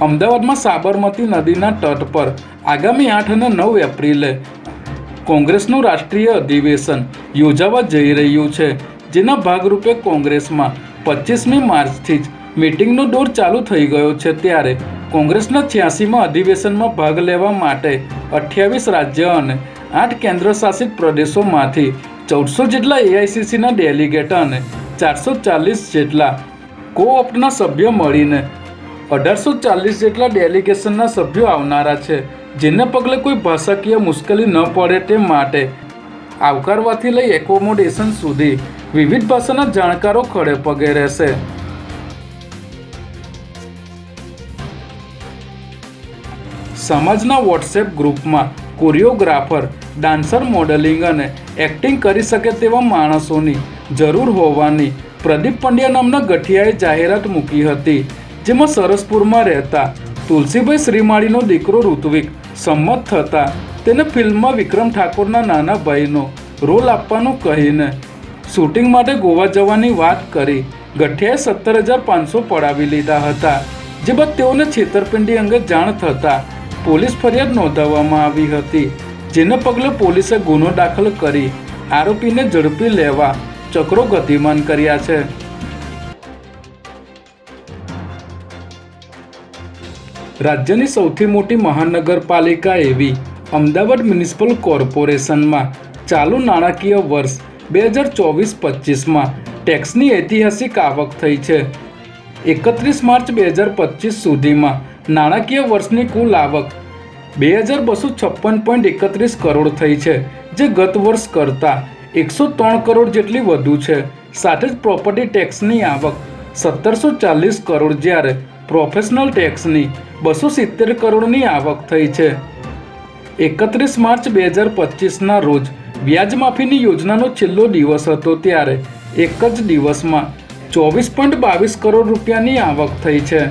અમદાવાદમાં સાબરમતી નદીના તટ પર આગામી આઠ અને નવ એપ્રિલે કોંગ્રેસનું રાષ્ટ્રીય અધિવેશન યોજાવા જઈ રહ્યું છે, જેના ભાગરૂપે કોંગ્રેસમાં પચીસમી માર્ચથી જ મિટિંગનો દોર ચાલુ થઈ ગયો છે ત્યારે કોંગ્રેસના છ્યાસીમાં અધિવેશનમાં ભાગ લેવા માટે અઠ્યાવીસ રાજ્ય અને આઠ કેન્દ્રશાસિત પ્રદેશોમાંથી ચૌદસો જેટલા એઆઈસીસીના ડેલિગેટ અને ચારસો ચાલીસ જેટલા કોઓપના સભ્ય મળીને અઢારસો ચાલીસ જેટલા ડેલિગેશનના સભ્યો આવનારા છે, જેને પગલે કોઈ ભાષાકીય મુશ્કેલી ન પડે તે માટે આવકારવાથી લઈ એકોમોડેશન સુધી વિવિધ ભાષાના જાણકારો ખડે પગે રહેશે. સમાજના વોટ્સએપ ગ્રુપમાં કોરિયોગ્રાફર, ડાન્સર મોડેલિંગ અને એક્ટિંગ કરી શકે તેવા માણસોની જરૂર હોવાની પ્રદીપ પંડ્યા નામના ગઠિયાએ જાહેરાત મૂકી હતી. જેમાં સરસપુરમાં રહેતા તુલસીભાઈ શ્રીમાળીનો દીકરો ઋત્વિક સંમત થતા તેને ફિલ્મમાં વિક્રમ ઠાકોરના નાના ભાઈનો રોલ આપવાનું કહીને શૂટિંગ માટે ગોવા જવાની વાત કરી ગઠિયાએ સત્તર હજાર પાંચસો પડાવી લીધા હતા, જે બાદ તેઓને છેતરપિંડી અંગે જાણ થતાં પોલીસ ફરિયાદ નોંધાવવામાં આવી હતી, જેને પગલે પોલીસે ગુનો દાખલ કરી આરોપીને ઝડપી લેવા ચક્રો ગતિમાન કર્યા છે. રાજ્યની સૌથી મોટી મહાનગરપાલિકા એવી અમદાવાદ મ્યુનિસિપલ કોર્પોરેશનમાં ચાલુ નાણાકીય વર્ષ બે હજાર ચોવીસ પચીસમાં ટેક્સની ઐતિહાસિક આવક થઈ છે. એકત્રીસ માર્ચ બે હજાર પચીસ સુધીમાં નાણાકીય વર્ષની કુલ આવક બે હજાર બસો છપ્પન પોઈન્ટ એકત્રીસ કરોડ થઈ છે, જે ગત વર્ષ કરતાં એકસો ત્રણ કરોડ જેટલી વધુ છે. સાથે જ પ્રોપર્ટી ટેક્સની આવક સત્તરસો ચાલીસ કરોડ જ્યારે પ્રોફેશનલ ટેક્સની બસો સિત્તેર કરોડની આવક થઈ છે. એકત્રીસ માર્ચ બે હજાર પચીસના રોજ વ્યાજમાફીની યોજનાનો છેલ્લો દિવસ હતો ત્યારે એક જ દિવસમાં ચોવીસ પોઈન્ટ બાવીસ કરોડ રૂપિયાની આવક થઈ છે.